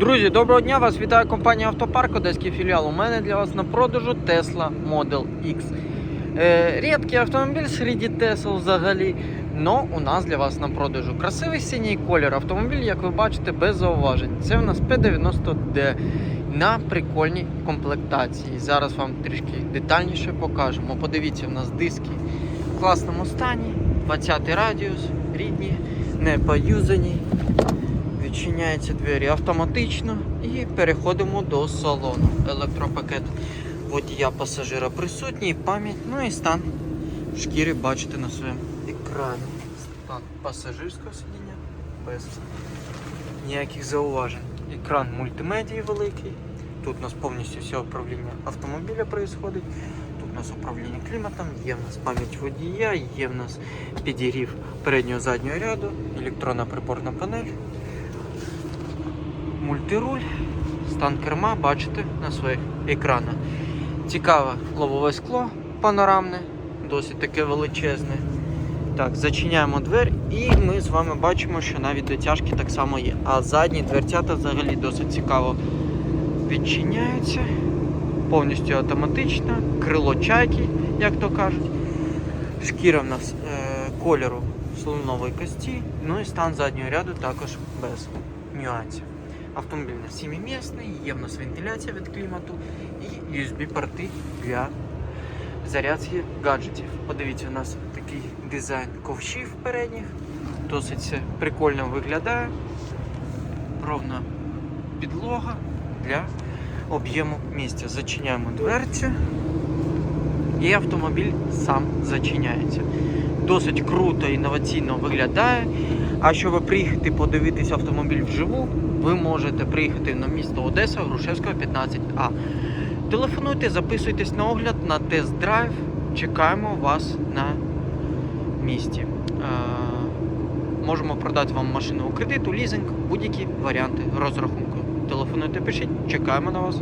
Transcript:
Друзі, доброго дня! Вас вітає компанія Автопарк, Одеський філіал. У мене для вас на продажу Tesla Model X. Е, рідкий автомобіль серед Tesla взагалі. Но у нас для вас на продажу красивий синій колір. Автомобіль, як ви бачите, без зауважень. Це у нас P90D на прикольній комплектації. Зараз вам трішки детальніше покажемо. Подивіться, у нас диски в класному стані, 20 радіус, рідні, не поюзані. Відчиняються двері автоматично і переходимо до салону. Електропакет водія пасажира присутній, пам'ять, ну і стан шкіри бачите на своєму екрані. Стан пасажирського сидіння без ніяких зауважень. Екран мультимедії великий. Тут у нас повністю все управління автомобіля происходить. Тут у нас управління кліматом, є в нас пам'ять водія, є в нас підігрів переднього заднього ряду, електронна приборна панель мультируль, стан керма бачите на своїх екранах. Цікаве лобове скло панорамне, досить таке величезне. Так, зачиняємо двері і ми з вами бачимо, що навіть дотяжки так само є. А задні дверцята взагалі досить цікаво відчиняються. Повністю автоматично, крило чайки, як то кажуть. Шкіра в нас е, кольору слонової кості, ну і стан заднього ряду також без нюансів. Автомобіль у нас 7-місний, є в нас вентиляція від клімату і USB-порти для зарядки гаджетів. Подивіться, у нас такий дизайн ковшів передніх, досить прикольно виглядає. Ровна підлога для об'єму місця. Зачиняємо дверцю і автомобіль сам зачиняється. Досить круто, інноваційно виглядає. А щоб приїхати подивитися автомобіль вживу, ви можете приїхати на місто Одеса, Грушевського 15А. Телефонуйте, записуйтесь на огляд, на тест-драйв. Чекаємо вас на місці. Е, можемо продати вам машину у кредит, у лізинг, будь-які варіанти розрахунку. Телефонуйте, пишіть, чекаємо на вас.